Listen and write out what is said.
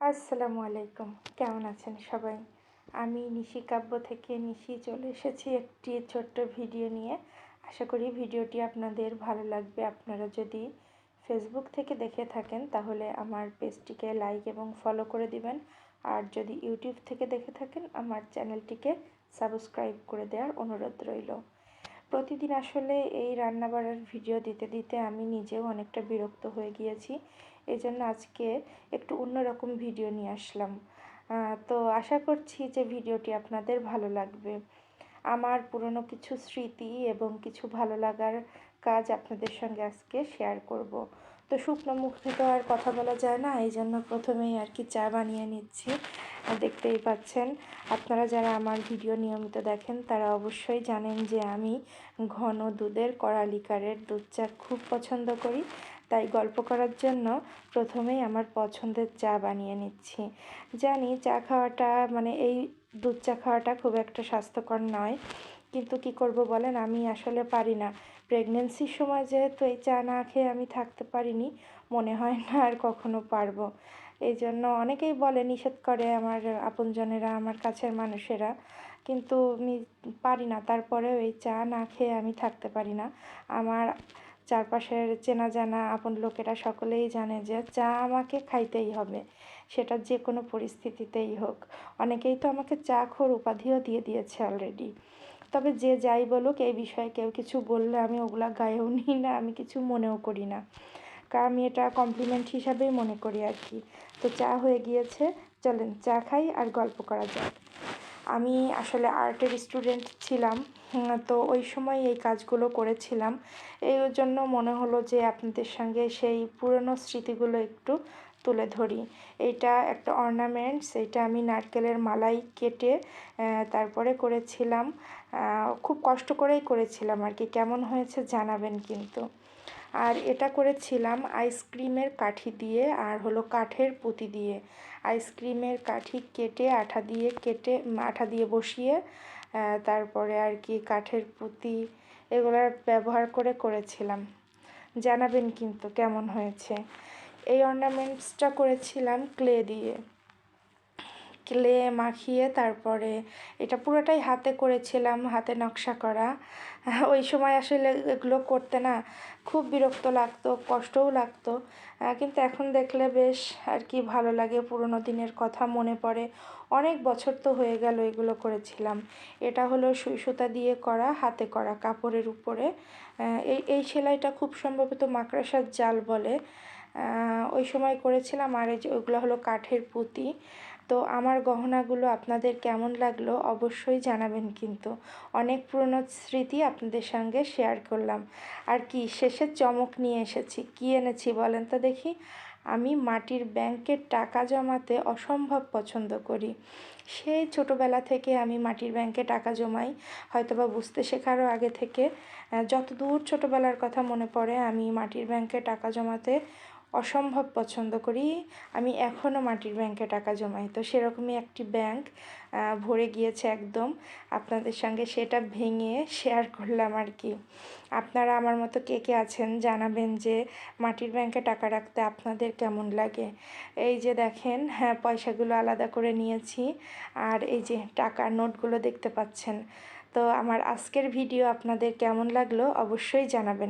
আসসালামু আলাইকুম। কেমন আছেন সবাই? আমি নিশি কাব্য থেকে নিশি চলে এসেছি একটি ছোট্ট ভিডিও নিয়ে। আশা করি ভিডিওটি আপনাদের ভালো লাগবে। আপনারা যদি ফেসবুক থেকে দেখে থাকেন, তাহলে আমার পেজটিকে লাইক এবং ফলো করে দিবেন। আর যদি ইউটিউব থেকে দেখে থাকেন, আমার চ্যানেলটিকে সাবস্ক্রাইব করে দেওয়ার অনুরোধ রইল। প্রতিদিন আসলে এই রান্নাবাড়ার ভিডিও দিতে দিতে আমি নিজেও অনেকটা বিরক্ত হয়ে গিয়েছি। এই জন্য আজকে একটু অন্যরকম ভিডিও নিয়ে আসলাম। তো আশা করছি যে ভিডিওটি আপনাদের ভালো লাগবে। আমার পুরনো কিছু স্মৃতি এবং কিছু ভালো লাগার কাজ আপনাদের সঙ্গে আজকে শেয়ার করব। তো শুকনো মুখে তো আর কথা বলা যায় না এই জন্য প্রথমেই আর কি চা বানিয়ে নিচ্ছি। দেখতেই পাচ্ছেন। আপনারা যারা আমার ভিডিও নিয়মিত দেখেন, তারা অবশ্যই জানেন যে আমি ঘন দুধের কড়ালিকারের দুধ চা খুব পছন্দ করি। তাই গল্প করার জন্য প্রথমেই আমার পছন্দের চা বানিয়ে নিচ্ছি। জানি চা খাওয়াটা মানে এই দুধ চা খাওয়াটা খুব একটা স্বাস্থ্যকর নয়। কিন্তু কি করব বলেন? আমি আসলে পারি না। প্রেগনেন্সির সময় যেহেতু এই চা না খেয়ে আমি থাকতে পারিনি, মনে হয় না আর কখনো পারব। এই জন্য অনেকেই বলে, নিষেধ করে আমার আপনজনেরা, আমার কাছের মানুষেরা। কিন্তু আমি পারি না। তারপরেও এই চা না খেয়ে আমি থাকতে পারি না। আমার চারপাশের চেনা জানা আপন লোকেরা সকলেই জানে যে চা আমাকে খাইতেই হবে। সেটা যে কোনো পরিস্থিতিতেই হোক। অনেকেই তো আমাকে চা খোর উপাধিও দিয়ে দিয়েছে অলরেডি তবে যে যাই বলুক, এই বিষয়ে কেউ কিছু বললে আমি ওগুলা গায়েও নিই না, আমি কিছু মনেও করি না। কারণ আমি এটা কমপ্লিমেন্ট হিসাবেই মনে করি আর কি। তো চা হয়ে গিয়েছে, চলেন চা খাই আর গল্প করা যাক। আমি আসলে আর্টের স্টুডেন্ট ছিলাম তো ওই সময় এই কাজগুলো করেছিলাম। এই জন্য মনে হলো যে আপনাদের সঙ্গে সেই পুরনো স্মৃতিগুলো একটু তুলে ধরি। এটা একটা অর্নামেন্টস এটা আমি নারকেলের মালাই কেটে তারপরে করেছিলাম। খুব কষ্ট করেই করেছিলাম আর কি, কেমন হয়েছে জানাবেন কিন্তু। আর এটা করেছিলাম আইসক্রিমের কাঠি দিয়ে আর হলো কাঠের পুঁতি দিয়ে। আইসক্রিমের কাঠি কেটে, আঠা দিয়ে কেটে, আঠা দিয়ে বসিয়ে তারপরে আর কি কাঠের পুঁতি এগুলোর ব্যবহার করে করেছিলাম। জানাবেন কিন্তু কেমন হয়েছে। এই অর্নামেন্টসটা করেছিলাম ক্লে দিয়ে। ক্লে মাখিয়ে তারপরে এটা পুরোটাই হাতে করেছিলাম, হাতে নকশা করা। ওই সময় আসলে এগুলো করতে না খুব বিরক্ত লাগতো, কষ্টও লাগতো। কিন্তু এখন দেখলে বেশ আর কি ভালো লাগে, পুরোনো দিনের কথা মনে পড়ে। অনেক বছর তো হয়ে গেল এগুলো করেছিলাম। এটা হলো সুই সুতা দিয়ে করা, হাতে করা কাপড়ের উপরে। এই এই সেলাইটা খুব সম্ভবত মাকড়াসার জাল বলে। ওই সময় করেছিলাম আর এই যে ওইগুলো হলো কাঠের পুঁতি। তো আমার গহনাগুলো আপনাদের কেমন লাগল অবশ্যই জানাবেন কিন্তু। অনেক পুরনো স্মৃতি আপনাদের সঙ্গে শেয়ার করলাম। আর কি, শেষের চমক নিয়ে এসেছি। কি এনেছি বলেন তো দেখি? আমি মাটির ব্যাংকের টাকা জমাতে অসম্ভব পছন্দ করি। সেই ছোটোবেলা থেকে আমি মাটির ব্যাংকে টাকা জমাই। হয়তোবা বুঝতে শেখারও আগে থেকে। যত দূর ছোটোবেলার কথা মনে পড়ে, আমি মাটির ব্যাংকে টাকা জমাতে অসম্ভব পছন্দ করি। আমি এখনও মাটির ব্যাংকে টাকা জমাই। তো সেরকমই একটি ব্যাংক ভরে গিয়েছে একদম। আপনাদের সঙ্গে সেটা ভেঙে শেয়ার করলাম আর কি। আপনারা আমার মতো কে কে আছেন জানাবেন যে মাটির ব্যাংকে টাকা রাখতে আপনাদের কেমন লাগে। এই যে দেখেন হ্যাঁ পয়সাগুলো আলাদা করে নিয়েছি। আর এই যে টাকার নোটগুলো দেখতে পাচ্ছেন। তো আমার আজকের ভিডিও আপনাদের কেমন লাগল অবশ্যই জানাবেন।